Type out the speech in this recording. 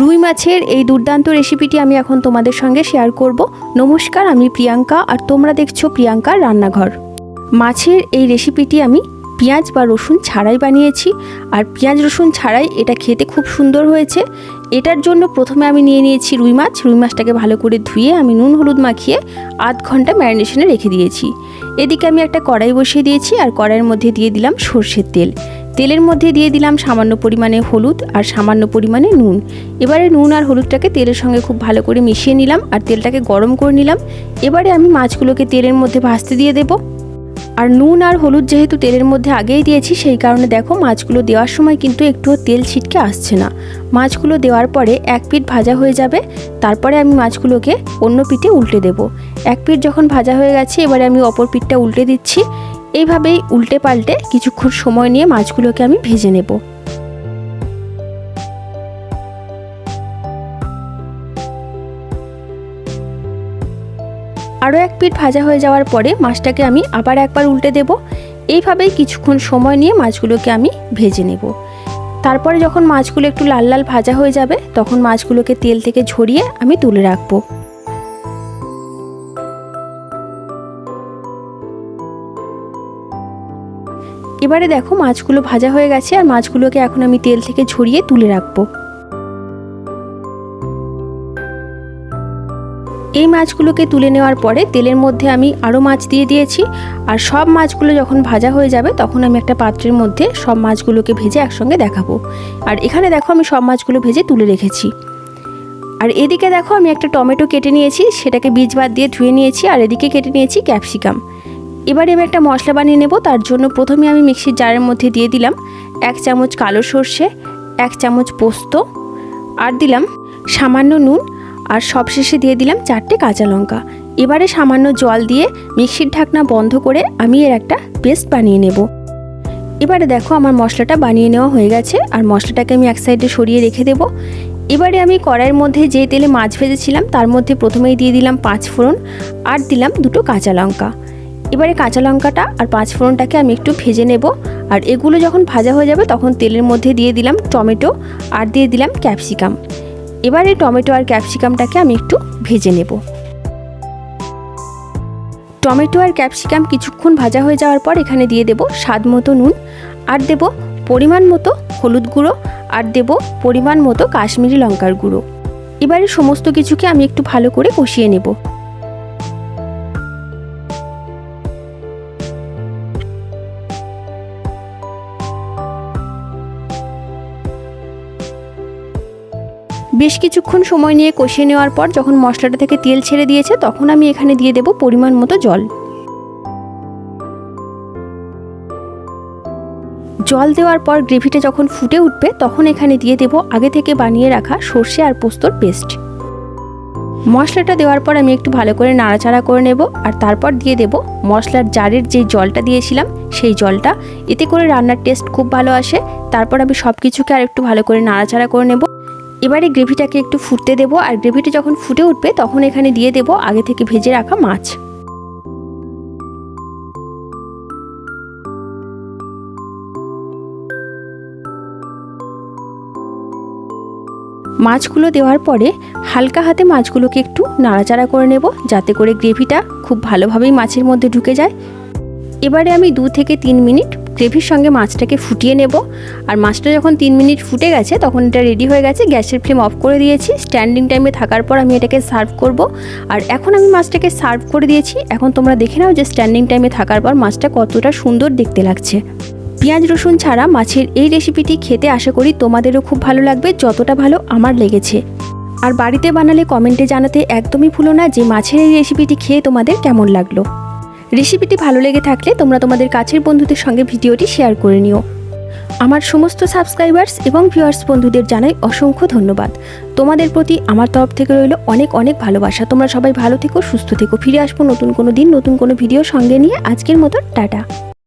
রুই মাছের এই দুর্দান্ত রেসিপিটি আমি এখন তোমাদের সঙ্গে শেয়ার করব। নমস্কার, আমি প্রিয়াঙ্কা আর তোমরা দেখছ প্রিয়াঙ্কার রান্নাঘর। মাছের এই রেসিপিটি আমি পেঁয়াজ বা রসুন ছাড়াই বানিয়েছি আর পেঁয়াজ, রসুন ছাড়াই এটা খেতে খুব সুন্দর হয়েছে। এটার জন্য প্রথমে আমি নিয়ে নিয়েছি রুই মাছ। রুই মাছটাকে ভালো করে ধুয়ে আমি নুন হলুদ মাখিয়ে আধ ঘণ্টা ম্যারিনেশনে রেখে দিয়েছি। এদিকে আমি একটা কড়াই বসিয়ে দিয়েছি আর কড়াইয়ের মধ্যে দিয়ে দিলাম সর্ষের তেল। তেলের মধ্যে দিয়ে দিলাম সামান্য পরিমাণে হলুদ আর সামান্য পরিমাণে নুন। এবারে নুন আর হলুদটাকে তেলের সঙ্গে খুব ভালো করে মিশিয়ে নিলাম আর তেলটাকে গরম করে নিলাম। এবারে আমি মাছগুলোকে তেলের মধ্যে ভাজতে দিয়ে দেবো। আর নুন আর হলুদ যেহেতু তেলের মধ্যে আগেই দিয়েছি, সেই কারণে দেখো মাছগুলো দেওয়ার সময় কিন্তু একটুও তেল ছিটকে আসছে না। মাছগুলো দেওয়ার পরে এক পিঠ ভাজা হয়ে যাবে, তারপরে আমি মাছগুলোকে অন্য পিঠে উল্টে দেব। এক পিঠ যখন ভাজা হয়ে গেছে, এবারে আমি অপর পিঠটা উল্টে দিচ্ছি। এইভাবেই উল্টে পাল্টে কিছুক্ষণ সময় নিয়ে মাছগুলোকে আমি ভেজে নেব। আরও এক পিঠ ভাজা হয়ে যাওয়ার পরে মাছটাকে আমি আবার একবার উল্টে দেব। এইভাবেই কিছুক্ষণ সময় নিয়ে মাছগুলোকে আমি ভেজে নেব। তারপরে যখন মাছগুলো একটু লাল লাল ভাজা হয়ে যাবে, তখন মাছগুলোকে তেল থেকে ঝরিয়ে আমি তুলে রাখব। এবারে দেখো মাছগুলো ভাজা হয়ে গেছে আর মাছগুলোকে এখন আমি তেল থেকে ঝরিয়ে তুলে রাখব। এই মাছগুলোকে তুলে নেওয়ার পরে তেলের মধ্যে আমি আরও মাছ দিয়ে দিয়েছি আর সব মাছগুলো যখন ভাজা হয়ে যাবে তখন আমি একটা পাত্রের মধ্যে সব মাছগুলোকে ভেজে একসঙ্গে দেখাবো। আর এখানে দেখো আমি সব মাছগুলো ভেজে তুলে রেখেছি। আর এদিকে দেখো আমি একটা টমেটো কেটে নিয়েছি, সেটাকে বীজ বাদ দিয়ে ধুয়ে নিয়েছি আর এদিকে কেটে নিয়েছি ক্যাপসিকাম। এবারে আমি একটা মশলা বানিয়ে নেব, তার জন্য প্রথমে আমি মিক্সির জারের মধ্যে দিয়ে দিলাম এক চামচ কালো সর্ষে, এক চামচ পোস্ত, আর দিলাম সামান্য নুন, আর সবশেষে দিয়ে দিলাম চারটে কাঁচা লঙ্কা। এবারে সামান্য জল দিয়ে মিক্সির ঢাকনা বন্ধ করে আমি এর একটা পেস্ট বানিয়ে নেব। এবারে দেখো আমার মশলাটা বানিয়ে নেওয়া হয়ে গেছে, আর মশলাটাকে আমি এক সাইডে সরিয়ে রেখে দেবো। এবারে আমি কড়াইয়ের মধ্যে যে তেলে মাছ ভেজেছিলাম, তার মধ্যে প্রথমেই দিয়ে দিলাম পাঁচ ফোড়ন, আর দিলাম দুটো কাঁচা লঙ্কা। এবারে কাঁচা লঙ্কাটা আর পাঁচ ফোড়নটাকে আমি একটু ভেজে নেব। আর এগুলো যখন ভাজা হয়ে যাবে তখন তেলের মধ্যে দিয়ে দিলাম টমেটো আর দিয়ে দিলাম ক্যাপসিকাম। এবারে টমেটো আর ক্যাপসিকামটাকে আমি একটু ভেজে নেব। টমেটো আর ক্যাপসিকাম কিছুক্ষণ ভাজা হয়ে যাওয়ার পর এখানে দিয়ে দেব স্বাদ মতো নুন। আর দেব পরিমাণ মতো হলুদ গুঁড়ো। আর দেব পরিমাণ মতো কাশ্মীরি লঙ্কার গুঁড়ো। এবারে সমস্ত কিছুকে আমি একটু ভালো করে কষিয়ে নেব। বেশ কিছুক্ষণ সময় নিয়ে কষিয়ে নেওয়ার পর যখন মশলাটা থেকে তেল ছেড়ে দিয়েছে, তখন আমি এখানে দিয়ে দেব পরিমাণ মতো জল। জল দেওয়ার পর গ্রেভিটা যখন ফুটে উঠবে, তখন এখানে দিয়ে দেব আগে থেকে বানিয়ে রাখা সর্ষে আর পোস্তর পেস্ট। মশলাটা দেওয়ার পর আমি একটু ভালো করে নাড়াচাড়া করে নেব, আর তারপর দিয়ে দেব মশলার জারের যে জলটা দিয়েছিলাম, সেই জলটা। এতে করে রান্নার টেস্ট খুব ভালো আসে। তারপর আমি সব কিছুকে আর একটু ভালো করে নাড়াচাড়া করে নেব। এবারে গ্রেভিটাকে একটু ফুটতে দেবো, আর গ্রেভিটা যখন ফুটে উঠবে তখন এখানে দিয়ে দেব আগে থেকে ভেজে রাখা মাছ। মাছগুলো দেওয়ার পরে হালকা হাতে মাছগুলোকে একটু নাড়াচাড়া করে নেব, যাতে করে গ্রেভিটা খুব ভালোভাবেই মাছের মধ্যে ঢুকে যায়। এবারে আমি দু থেকে তিন মিনিট গ্রেভির সঙ্গে মাছটাকে ফুটিয়ে নেব। আর মাছটা যখন তিন মিনিট ফুটে গেছে, তখন এটা রেডি হয়ে গেছে। গ্যাসের ফ্লেম অফ করে দিয়েছি। স্ট্যান্ডিং টাইমে থাকার পর আমি এটাকে সার্ভ করব। আর এখন আমি মাছটাকে সার্ভ করে দিয়েছি। এখন তোমরা দেখে নাও যে স্ট্যান্ডিং টাইমে থাকার পর মাছটা কতটা সুন্দর দেখতে লাগছে। পেঁয়াজ, রসুন ছাড়া মাছের এই রেসিপিটি খেতে আশা করি তোমাদেরও খুব ভালো লাগবে, যতটা ভালো আমার লেগেছে। আর বাড়িতে বানালে কমেন্টে জানাতে একদমই ভুলো না যে মাছের এই রেসিপিটি খেয়ে তোমাদের কেমন লাগল। রেসিপিটি ভালো লেগে থাকলে তোমরা তোমাদের কাছের বন্ধুদের সঙ্গে ভিডিওটি শেয়ার করে নিও। আমার সমস্ত সাবস্ক্রাইবার্স এবং ভিউয়ার্স বন্ধুদের জানাই অসংখ্য ধন্যবাদ। তোমাদের প্রতি আমার তরফ থেকে রইল অনেক অনেক ভালোবাসা। তোমরা সবাই ভালো থেকো, সুস্থ থেকো। ফিরে আসব নতুন কোনো দিন, নতুন কোনো ভিডিও সঙ্গে নিয়ে। আজকের মতো, টাটা।